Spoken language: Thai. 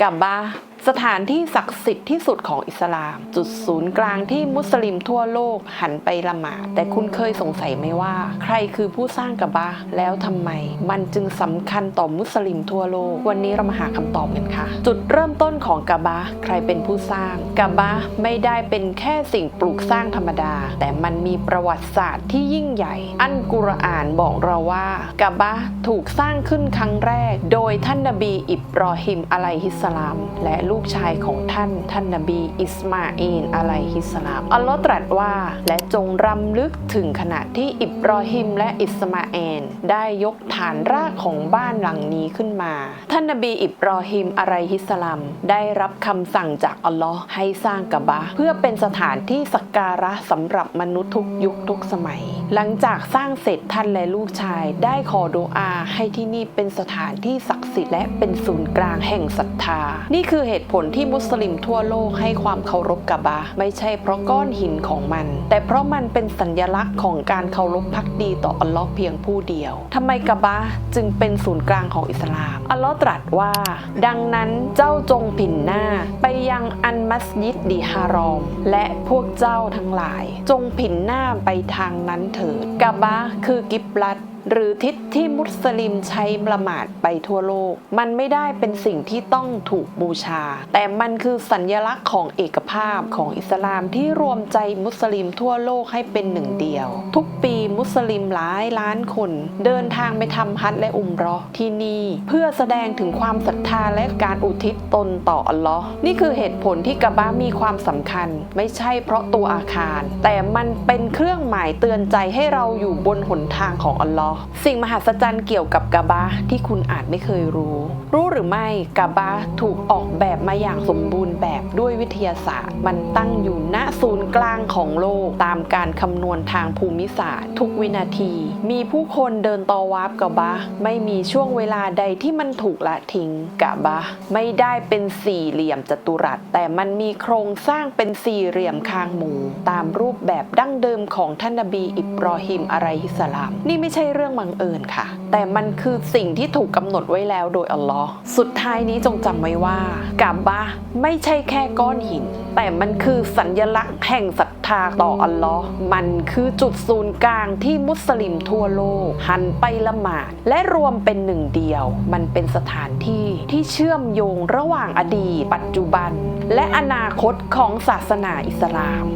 กับบ้า สถานที่ศักดิ์สิทธิ์ที่สุดของอิสลาม จุดศูนย์กลางที่มุสลิมทั่วโลกหันไปละหมาดแต่คุณเคยสงสัยไหมว่า ใครคือผู้สร้างกับบาแล้วทำไม มันจึงสำคัญต่อมุสลิมทั่วโลก วันนี้เรามาหาคำตอบกันค่ะ จุดเริ่มต้นของกับบาใครเป็นผู้สร้างกับบาไม่ได้เป็นแค่สิ่งปลูกสร้างธรรมดา แต่มันมีประวัติศาสตร์ที่ยิ่งใหญ่ อันกุรอานบอกเราว่ากับบาถูกสร้างขึ้นครั้งแรก โดยท่านนบีอิบรอฮิมอะลัยฮิสสลาม และลูกูกชายของท่านท่านนบี อิสมาอีนอะลัยฮิสลาม อัลลอฮ์ตรัสว่า และจงรำลึกถึงขณะที่อิบรอฮิมและอิสมาเอลได้ยกฐานรากของบ้านหลังนี้ขึ้นมา ท่านนบีอิบรอฮิมอะลัยฮิสลามได้รับคำสั่งจากอัลลอฮ์ให้สร้างกะบะ เพื่อเป็นสถานที่สักการะสำหรับมนุษย์ทุกยุคทุกสมัย หลังจากสร้างเสร็จท่านและลูกชายได้ขอดุอาให้ที่นี่เป็นสถานที่ศักดิ์สิทธิ์และเป็นศูนย์กลางแห่งศรัทธา นี่คือเหตุผลที่มุสลิมทั่วโลกให้ความเคารพกะบะห์ไม่ใช่เพราะก้อนหินของมัน แต่เพราะมันเป็นสัญลักษณ์ของการเคารพพักดีต่ออัลลอฮ์เพียงผู้เดียวทำไมกะบะห์จึงเป็นศูนย์กลางของอิสลาม อัลลอฮ์ตรัสว่า ดังนั้นเจ้าจงผินหน้า ไปยังอันมัสยิดดีฮารอม และพวกเจ้าทั้งหลาย จงผินหน้าไปทางนั้นเถิดกะบะห์คือกิบลัด หรือทิศที่มุสลิมใช้ละหมาดไปทั่วโลก มันไม่ได้เป็นสิ่งที่ต้องถูกบูชา แต่มันคือสัญญลักษณ์ของเอกภาพของอิสลามที่รวมใจมุสลิมทั่วโลกให้เป็นหนึ่งเดียว ทุกปีมุสลิมหลายล้านคน เดินทางไปทำฮัจและอุมรอที่นี่ เพื่อแสดงถึงความศรัทธาและการอุทิศตนต่ออัลลอฮ์นี่คือเหตุผลที่กะบะมีความสำคัญ ไม่ใช่เพราะตัวอาคาร แต่มันเป็นเครื่องหมายเตือนใจให้เราอยู่บนหนทางของอัลลอฮ์สิ่งมหัศจรรย์เกี่ยวกับกะบะที่คุณอาจไม่เคยรู้ รู้หรือไม่กะบะถูกออกแบบมาอย่างสมบูรณ์แบบด้วยวิทยาศาสตร์ มันตั้งอยู่ณศูนย์กลางของโลกตามการคำนวณทางภูมิศาสตร์ ทุกวินาที มีผู้คนเดินต่อวาบกะบะไม่มีช่วงเวลาใดที่มันถูกละทิ้งกะบะไม่ได้เป็นสี่เหลี่ยมจัตุรัส แต่มันมีโครงสร้างเป็นสี่เหลี่ยมคางหมู ตามรูปแบบดั้งเดิมของท่านนบีอิบรอฮิมอะลัยฮิสสลาม นี่ไม่ใช่เรื่องื่องบังเอิญค่ะ แต่มันคือสิ่งที่ถูกกำหนดไว้แล้วโดยอัลลอฮ์สุดท้ายนี้จงจำไว้ว่ากะบะไม่ใช่แค่ก้อนหิน แต่มันคือสัญญลักษณ์แห่งศรัทธาต่ออัลลอฮ์มันคือจุดศูนย์กลางที่มุสลิมทั่วโลก หันไปละหมาดและรวมเป็นหนึ่งเดียว มันเป็นสถานที่ที่เชื่อมโยงระหว่างอดีต ปัจจุบัน และอนาคตของศาสนาอิสลาม